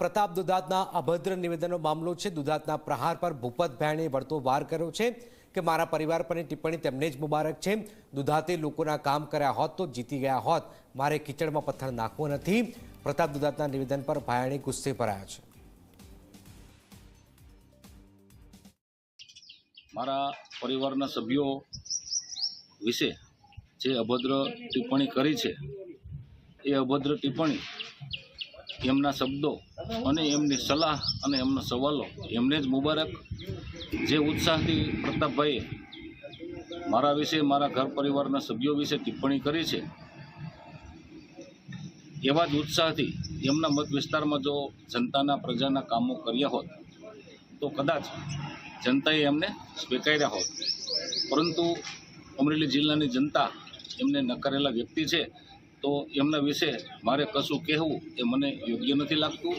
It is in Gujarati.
પ્રતાપ દુધાતના અભદ્ર નિવેદનનો મામલો છે. દુધાતના પ્રહાર પર ભૂપત ભેણે વળતો વાર કર્યો છે કે મારા પરિવાર પરની ટિપ્પણી તેમને જ મુબારક છે. દુધાતે લોકોના કામ કર્યા હોત તો જીતી ગયા હોત. મારે કિચડમાં પથ્થર નાખવો નથી. પ્રતાપ દુધાતના નિવેદન પર ભાયણે ગુસ્સે ભરાયા છે. મારા પરિવારના સભ્યો વિશે જે અભદ્ર ટિપ્પણી કરી છે, એ અભદ્ર ટિપ્પણી એમના શબ્દો અને એમની સલાહ અને એમના સવાલો. એમને જ મુબારક. જે ઉત્સાહથી પ્રતાપભાઈએ મારા વિશે, મારા ઘર પરિવારના સભ્યો વિશે ટિપ્પણી કરી છે, એવા જ ઉત્સાહથી એમના મત વિસ્તારમાં જો જનતાના પ્રજાના કામો કર્યા હોત, તો કદાચ જનતાએ એમને સ્વીકાર્યા હોત. પરંતુ અમરેલી જિલ્લાની જનતા એમને નકારેલા વ્યક્તિ છે. તો એમના વિશે મારે કશું કહેવું એ મને યોગ્ય નથી લાગતું.